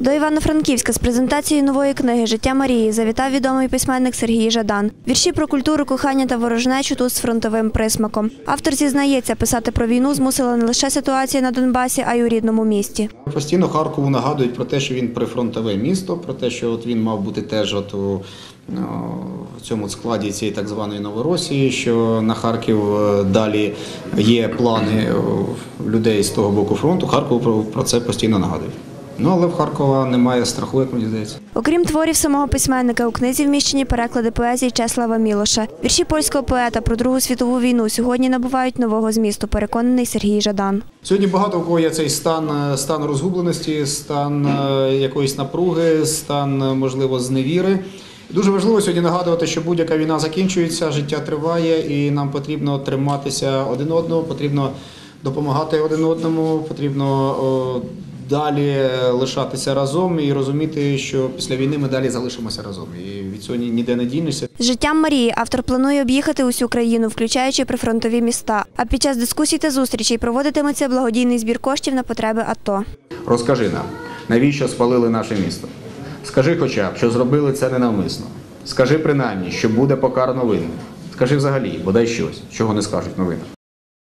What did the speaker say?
До Івано-Франківська з презентацією нової книги Життя Марії завітав відомий письменник Сергій Жадан. Вірші про культуру, кохання та ворожнечу тут з фронтовим присмаком. Автор зізнається, писати про війну змусила не лише ситуація на Донбасі, а й у рідному місті. Постійно Харкову нагадують про те, що він прифронтове місто, про те, що от він мав бути теж от у е, в цьому складі цієї так званої Новоросії, що на Харків е, далі є плани е, людей з того боку фронту. Харков про це постійно нагадує. Ну але в Харкова немає страху, як мені здається. Окрім творів самого письменника, у книзі вміщені переклади поезії Чеслава Мілоша. Вірші польського поета про Другу світову війну сьогодні набувають нового змісту, переконаний Сергій Жадан. Сьогодні багато у кого є цей стан, е, стан розгубленості, стан е, якоїсь напруги, стан, е, можливо, зневіри. Дуже важливо сьогодні нагадувати, що будь-яка війна закінчується, життя триває, і нам потрібно триматися один одного, потрібно допомагати один одному, потрібно далі лишатися разом і розуміти, що після війни ми далі залишимося разом. І від цього ніде не дінешся. З життям Марії автор планує об'їхати усю країну, включаючи прифронтові міста. А під час дискусій та зустрічей проводитиметься благодійний збір коштів на потреби АТО. Розкажи нам, навіщо спалили наше місто? Скажи хоча б, що зробили це ненавмисно. Скажи принаймні, що буде покарано винних. Скажи взагалі, бодай щось, чого не скажуть новини.